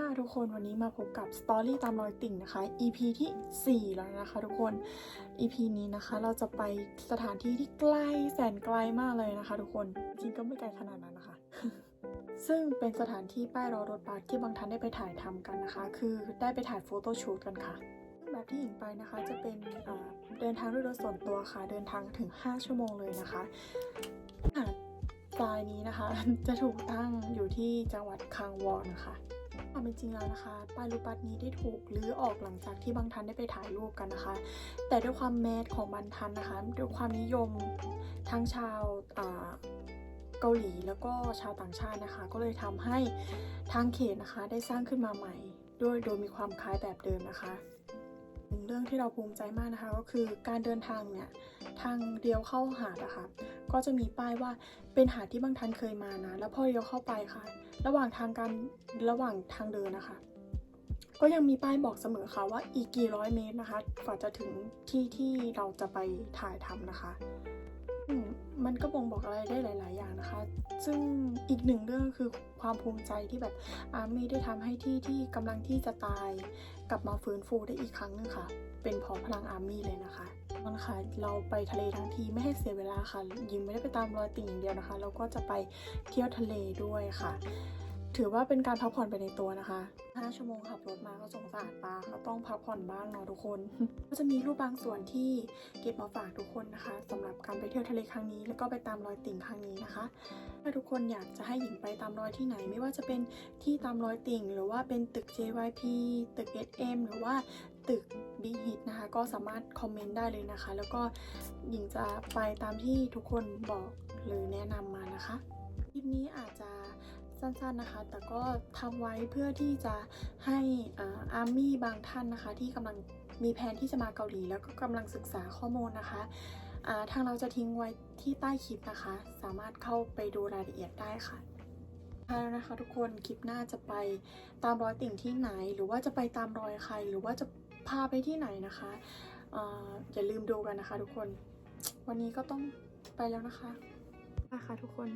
ค่ะทุกคนวันนี้มาพบกับสตอรี่ตามรอยติ่งนะคะ EP ที่ 4 แล้วนะคะทุกคน EP นี้นะคะเราจะไปสถานที่ที่ใกล้แสนไกลมากเลยนะคะ ทุกคนจริงก็ไม่ไกลขนาดนั้นนะคะ ซึ่งเป็นสถานที่ป้ายรอรถบัสที่บางท่านได้ไปถ่ายทำกันนะคะ คือได้ไปถ่ายโฟโต้ชูตกันค่ะแบบที่หญิงไปนะคะจะเป็นเดินทางด้วยรถส่วนตัวค่ะ เดินทางถึง 5 ชั่วโมงเลยนะคะหาดทรายนี้นะคะ จะถูกตั้งอยู่ที่จังหวัดคางวอนค่ะ ความเป็นจริงแล้วนะคะปายรูปัตรนี้ได้ถูกลื้อออกหลังจากที่บางท่านได้ไปถ่ายรูปกันนะคะ แต่ด้วยความแมสของบางท่านนะคะด้วยความนิยมทั้งชาวอ่าเกาหลีแล้วก็ชาวต่างชาตินะคะ ก็เลยทำให้ทางเขตนะคะได้สร้างขึ้นมาใหม่ ด้วยโดยมีความคล้ายแบบเดิมนะคะ เรื่องที่เราภูมิใจมากนะคะ ก็คือการเดินทางเนี่ยทางเดียวเข้าหาดอะค่ะก็จะมีป้ายว่าเป็นหาดที่บางท่านเคยมานะ แล้วพอเดียวเข้าไปค่ะ ระหว่างทางการระหว่างทางเดินนะคะ ก็ยังมีป้ายบอกเสมอค่ะว่าอีกกี่ร้อยเมตรนะคะกว่าจะถึงที่ที่เราจะไปถ่ายทำนะคะ มันก็บ่งบอกอะไรได้หลาย ๆ อย่างนะคะ ซึ่งอีกหนึ่งเรื่องคือความภูมิใจที่แบบอาร์มี่ได้ทำให้ที่ที่กำลังที่จะตาย กลับมาฟื้นฟูได้อีกครั้งหนึงค่ะ เป็นเพราะพลังอาร์มี่เลยนะคะมันค่ะเราไปทะเลทั้งทีไม่ให้เสียเวลาค่ะยิงไม่ได้ไปตามรอยติ่งอย่างเดียวนะคะ เราก็จะไปเที่ยวทะเลด้วยค่ะ ถือว่าเป็นการพักผ่อนไปในตัวนะคะ 5 ชั่วโมงขับรถมาก็สงสารปลาก็ต้องพักผ่อนบ้างเนาะทุกคน ก็จะมีรูปบางส่วนที่เก็บมาฝากทุกคนนะคะสำหรับการไปเที่ยวทะเลครั้งนี้ แล้วก็ไปตามรอยติ่งครั้งนี้นะคะ ถ้าทุกคนอยากจะให้หญิงไปตามรอยที่ไหน ไม่ว่าจะเป็นที่ตามรอยติ่ง หรือว่าเป็นตึก JYP ตึก SM หรือว่าตึก b h i t นะคะ ก็สามารถคอมเมนต์ได้เลยนะคะ แล้วก็หญิงจะไปตามที่ทุกคนบอกหรือแนะนำมานะคะคลิปนี้อาจจะ สั้นๆนะคะ แต่ก็ทำไว้เพื่อที่จะให้อาร์มี่บางท่านนะคะ ที่กำลังมีแผนที่จะมาเกาหลี แล้วก็กำลังศึกษาข้อมูลนะคะาทางเราจะทิ้งไว้ที่ใต้คลิปนะคะ สามารถเข้าไปดูรายละเอียดได้ค่ะแล้วนะคะ ทุกคนคลิปหน้าจะไปตามรอยติ่งที่ไหน หรือว่าจะไปตามรอยใคร หรือว่าจะพาไปที่ไหนนะคะออย่าลืมดูกันนะคะ ทุกคน วันนี้ก็ต้องไปแล้วนะคะไปค่ะทุกคน